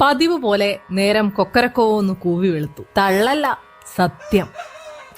പതിവ് പോലെ നേരം കൊക്കരക്കോ ഒന്ന് കൂവി വെളുത്തു. തള്ളല്ല സത്യം.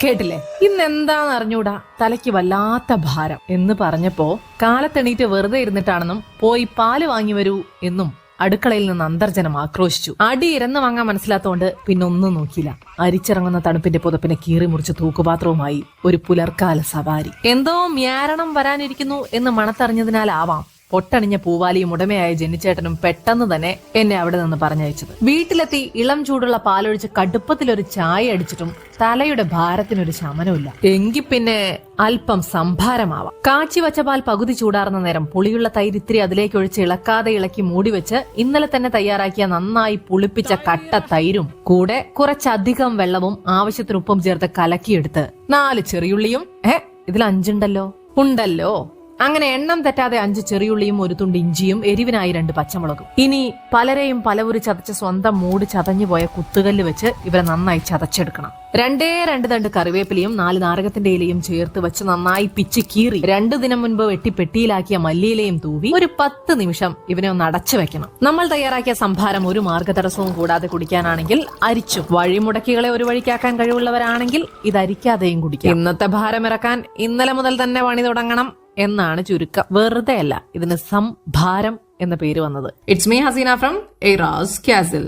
കേട്ടില്ലേ? ഇന്ന് എന്താന്ന് അറിഞ്ഞൂടാ? തലയ്ക്ക് വല്ലാത്ത ഭാരം എന്ന് പറഞ്ഞപ്പോ കാലത്തെണീറ്റ് വെറുതെ ഇരുന്നിട്ടാണെന്നും പോയി പാൽ വാങ്ങി വരൂ എന്നും അടുക്കളയിൽ നിന്ന് അന്തർജനം ആക്രോശിച്ചു. അടി ഇരന്ന് വാങ്ങാൻ മനസ്സിലാത്തോണ്ട് പിന്നെ ഒന്നും നോക്കിയില്ല. അരിച്ചിറങ്ങുന്ന തണുപ്പിന്റെ പുതപ്പിനെ കീറി മുറിച്ച് തൂക്കുപാത്രവുമായി ഒരു പുലർക്കാല സവാരി. എന്തോ മ്യാരണം വരാനിരിക്കുന്നു എന്ന് മണത്തറിഞ്ഞതിനാലാവാം പൊട്ടണിഞ്ഞ പൂവാലിയും ഉടമയായ ജനിച്ചേട്ടനും പെട്ടെന്ന് തന്നെ എന്നെ അവിടെ നിന്ന് പറഞ്ഞയച്ചത്. വീട്ടിലെത്തി ഇളം ചൂടുള്ള പാലൊഴിച്ച് കടുപ്പത്തിലൊരു ചായ അടിച്ചിട്ടും തലയുടെ ഭാരത്തിനൊരു ശമനമില്ല എങ്കി പിന്നെ അല്പം സംഭാരമാവാം. കാച്ചി വച്ച പാൽ പകുതി ചൂടാറുന്ന നേരം പുളിയുള്ള തൈര് ഇത്തിരി അതിലേക്ക് ഒഴിച്ച് ഇളക്കാതെ ഇളക്കി മൂടി വെച്ച് ഇന്നലെ തന്നെ തയ്യാറാക്കിയ നന്നായി പുളിപ്പിച്ച കട്ട തൈരും കൂടെ കുറച്ചധികം വെള്ളവും ആവശ്യത്തിന് ഉപ്പും ചേർത്ത് കലക്കിയെടുത്ത് നാല് ചെറിയുള്ളിയും ഏ ഇതിൽ അഞ്ചുണ്ടല്ലോ? ഉണ്ടല്ലോ? അങ്ങനെ എണ്ണം തെറ്റാതെ അഞ്ച് ചെറിയുള്ളിയും ഒരു തുണ്ട് ഇഞ്ചിയും എരിവിനായി രണ്ട് പച്ചമുളകും. ഇനി പലരെയും പലവുരി ചതച്ച സ്വന്തം മൂട് ചതഞ്ഞു പോയ കുത്തുകല്ല് വെച്ച് ഇവരെ നന്നായി ചതച്ചെടുക്കണം. രണ്ടേ രണ്ട് തണ്ട് കറിവേപ്പിലയും നാല് നാരകത്തിന്റെ ഇലയും ചേർത്ത് വെച്ച് നന്നായി പിച്ച് കീറി രണ്ടു ദിനം മുൻപ് വെട്ടി പെട്ടിയിലാക്കിയ മല്ലിയിലയും തൂവി ഒരു പത്ത് നിമിഷം ഇവനെ ഒന്ന് അടച്ചു വെക്കണം. നമ്മൾ തയ്യാറാക്കിയ സംഭാരം ഒരു മാർഗതടസ്സവും കൂടാതെ കുടിക്കാനാണെങ്കിൽ അരിച്ചു. വഴിമുടക്കികളെ ഒരു വഴിക്കാക്കാൻ കഴിവുള്ളവരാണെങ്കിൽ ഇത് അരിക്കാതെയും കുടിക്കാം. ഇന്നത്തെ ഭാരം ഇറക്കാൻ ഇന്നലെ മുതൽ തന്നെ പണി തുടങ്ങണം. എന്നാണ് ചുരുക്കം. വെറുതെ അല്ല ഇതിന് സംഭാരം എന്ന പേര് വന്നത്. It's me Haseena from എറാസ് castle